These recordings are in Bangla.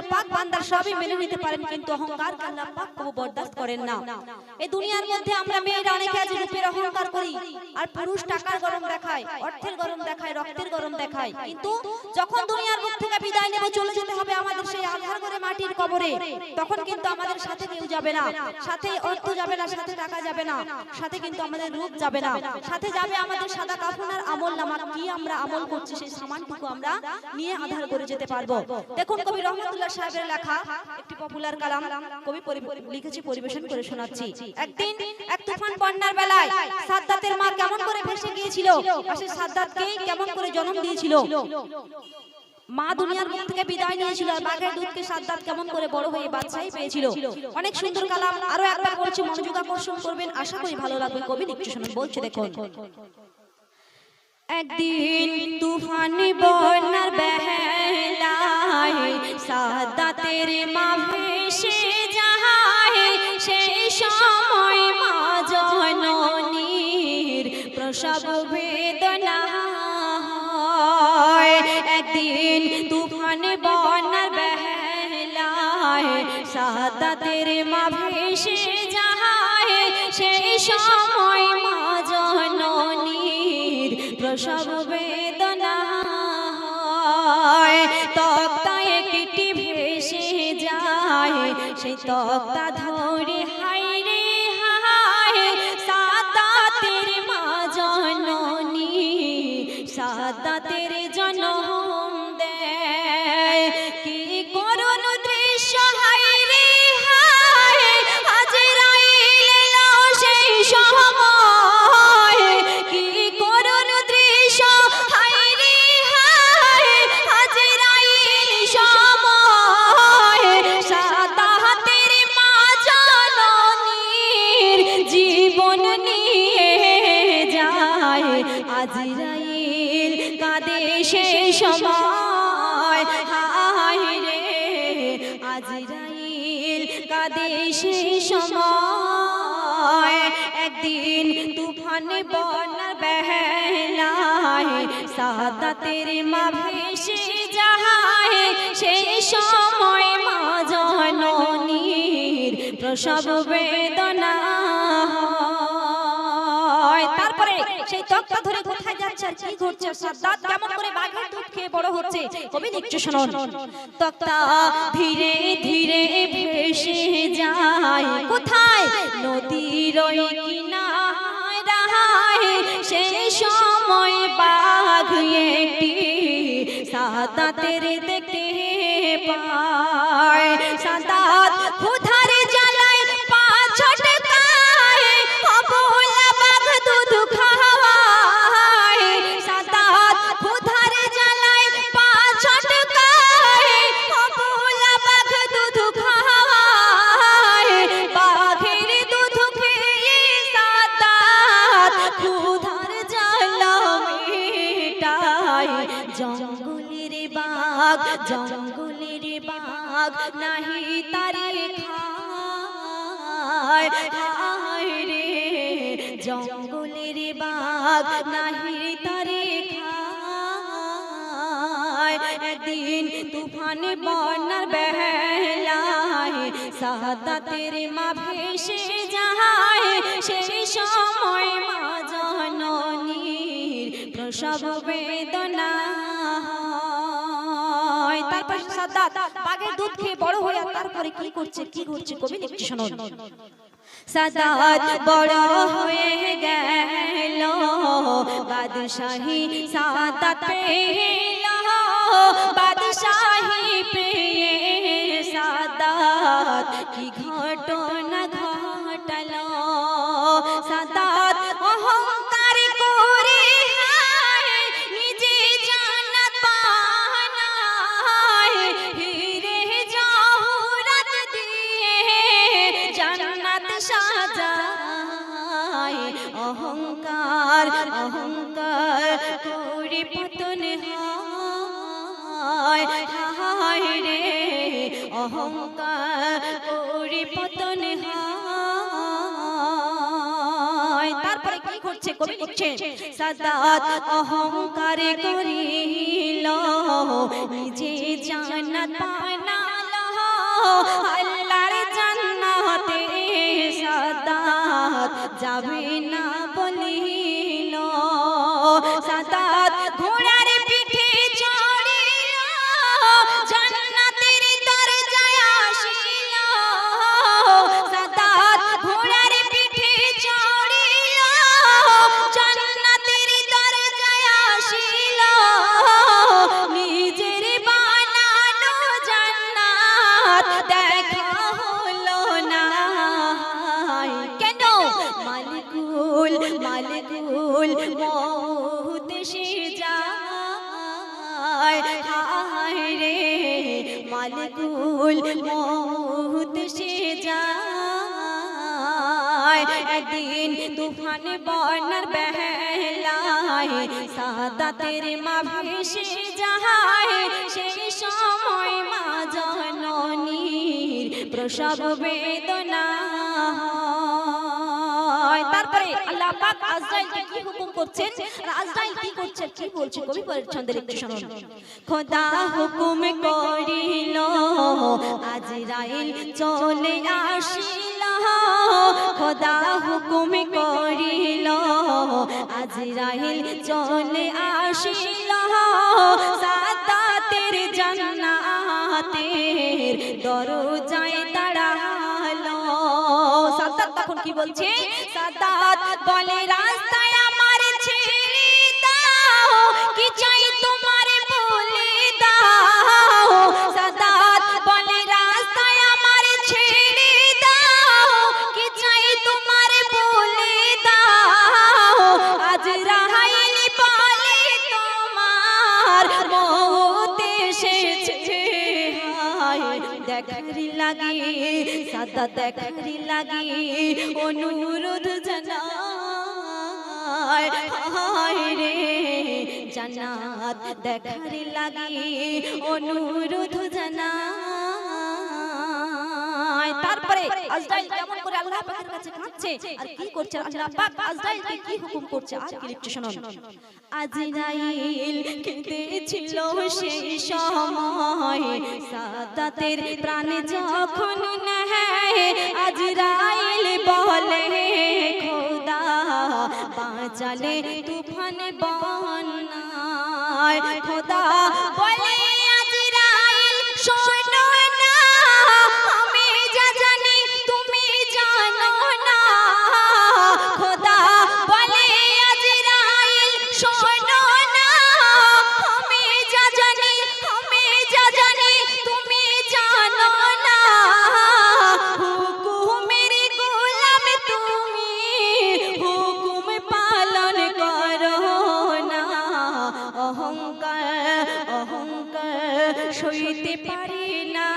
আল্লাহ পাক বান্দার সবই মেনে নিতে পারেন, কিন্তু অহংকার আল্লাহ পাক কবু বরদাস্ত করেন না। এই দুনিয়ার মধ্যে আমরা মেয়েরা অনেকে আজ রূপের অহংকার করি, আর পুরুষ টাকার গরম দেখায়, অর্থের গরম দেখায়, রক্তের গরম দেখায়। কিন্তু যখন দুনিয়ার মুখ থেকে বিদায় নেব, চলে যেতে হবে আমাদের সেই আধার করে মাটির কবরে, তখন কিন্তু আমাদের সাথে কেউ যাবে না। সাথে অর্থ যাবে না, সাথে টাকা যাবে না। সাথে কিন্তু আমাদের রূপ যাবে না। সাথে যাবে আমাদের সাদা কাফন আর আমল নামা। কি আমরা আমল করছি, সেই সামানটুকু আমরা নিয়ে আধার করে যেতে পারব। দেখুন কবি রহমতুল্লাহ সাহেবের লেখা একটি পপুলার কালাম, কবি লিখেছি, পরিবেশন করে শোনাচ্ছি। একদিন এক তুফান বন্যার বেলায় সাদ্দাতের মা কেমন করে ভেসে গিয়েছিল পাশে সাদ্দাতকে কেমন করে জন্ম দিয়েছিল? মা দুনিয়ার মুখ থেকে বিদায় নিয়েছিল আর বাঘের দুধকে সাদ্দাত কেমন করে বড় হয়ে বাচ্চাই পেয়েছিল। অনেক সুন্দর কালাম আরও একবার বলছি মনোযোগ আকর্ষণ করবেন, আশা করি ভালো লাগবে, কবি লিখতে শুনুন বলছে, দেখুন। একদিন তুফানি বন্যার বেলায় সাদাতের মা ভেসে যায় সেই সময় মা জননীর প্রসব বেদনা একদিন তুফানে বন্যার বেলায় সাদাতের মা ভেসে যায় সেই সময় মা জননীর প্রসব সেই তক্তা ধরে হাই রে হায় সাদাতের মা জননী সাদাতের কাঁদে সে সময়। একদিন তুফানে বন্যার সাদা সাদাতের মা ভেসে যাহায় সেই সময় মা জননীর প্রসব বেদনা সেই তক্তা ধরে কোথায় যাচ্ছে আর কি সাদ্দাত কেমন করে বাঘের দুধ খেয়ে বড় হচ্ছে? কবি শুনুন তক্তা ধীরে ধীরে ভেসে যায়। কোথায়? নদীর কিনারায়। সেই সময় বাঘ একটি সাদাতের দেখতে পায়। জঙ্গলের বাঘ নাহির তারে খায়। তুফানে বন্যার সাদা তেরে মা ভেসে যায়। সেই সময় মা জননীর প্রসব বেদনা তারপর সাদ্দাত, বাঘের দুধ খেয়ে বড় হয়ে তারপরে কি করছে কি করছে কবি শুনুন সাদাত বড় হয়ে গেল, বাদশাহী সাদাত পেল, বাদশাহী পেয়ে সাদাত। কি ঘটনা ঘটলো? অহংকার অহংকার করে পতন হয় রে। অহংকার করে পতন হয়। তারপরে কি করছে কবি সাদাত অহংকার করিল, নিজে জান্নাত বানালো আল্লাহর মালিকুল মহুত সে যায়। একদিন তুফান বর্ণার বেলায় সাদা তেরে মা ভেসে যায়। সেই সময় মা জননীর প্রসব বেদনা। তারপরে আল্লাহ পাক আজরাইলকে কি হুকুম করছেন? আর আজরাইল কি করছে? কি বলছে? কবি পরের ছন্দের একটু শুনুন খোদা হুকুম করিল, আজরাইল চলে আসিল। খোদা হুকুম করিল, আজরাইল চলে আসিল। সাদাতের জান্নাতের দরজায় তখন কি বলছে? সাদাত বলে রাস্তায় দেখারি লাগে সাদা দেখারি লাগে অনুরোধ জানায়। হায় রে জানাত দেখারি লাগে অনুরোধ জানায়। তারপরে আজরাইল কেমন করে আল্লাহ পাকের কাছে কাঁদছে? আর কি করছে আল্লাহ পাক? আজরাইলকে কি হুকুম করছে? আর কি লিখছে শুনুন আজরাইল কেঁদেছিল সেই সময়। সাদাতের প্রাণ যখন নেয় আজরাইল বলে খোদা বাঁচালে তুফান বন্যায়। খোদা বলে সইতে পারি না।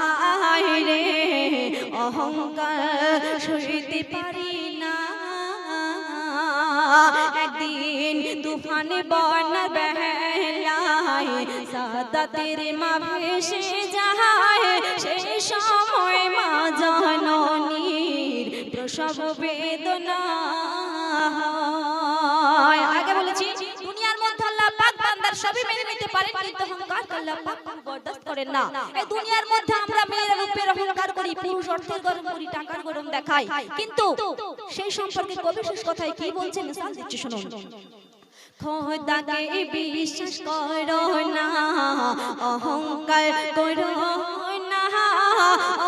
হায় রে, অহংকার সইতে পারি না। একদিন তুফান বর্ণ বেলায় সাদা তেরে মা ভেসে যায় সবই মেনে নিতে পারেন কিন্তু অহংকার আল্লাহ পাক কোনো বরদাস্ত করেন না। এই দুনিয়ার মধ্যে আমরা মেয়েরা রূপের অহংকার করি পুরুষ অর্থের গরম করি টাকার গরম দেখাই। কিন্তু সেই সম্পর্কে কবি শেষ কথায় কি বলছে মিসাল দিচ্ছি শুনুন। খোদাকে বিশ্বাস করো না অহংকার করো না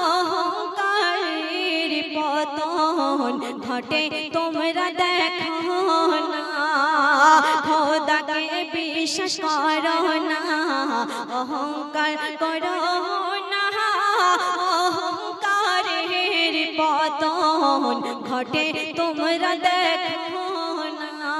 অহংকারের পতন ঘটে তোমরা দেখো না। বিশ্বাস করো না অহংকার করো না অহংকারের পতন ঘটে তোমরা দেখো না।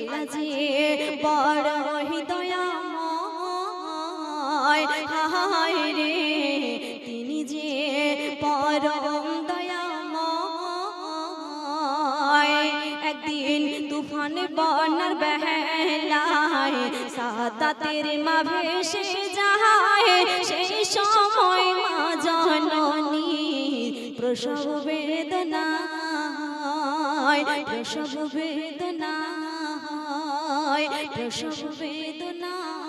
আল্লাহ বড় হায় রে, তিনি যে পর পরম দয়াময়। একদিন তুফান বনার বেলায় সাতাতের মা ভেসে যায়, সেই সময় মা জননী প্রসব বেদনা প্রসব বেদনা প্রসব বেদনা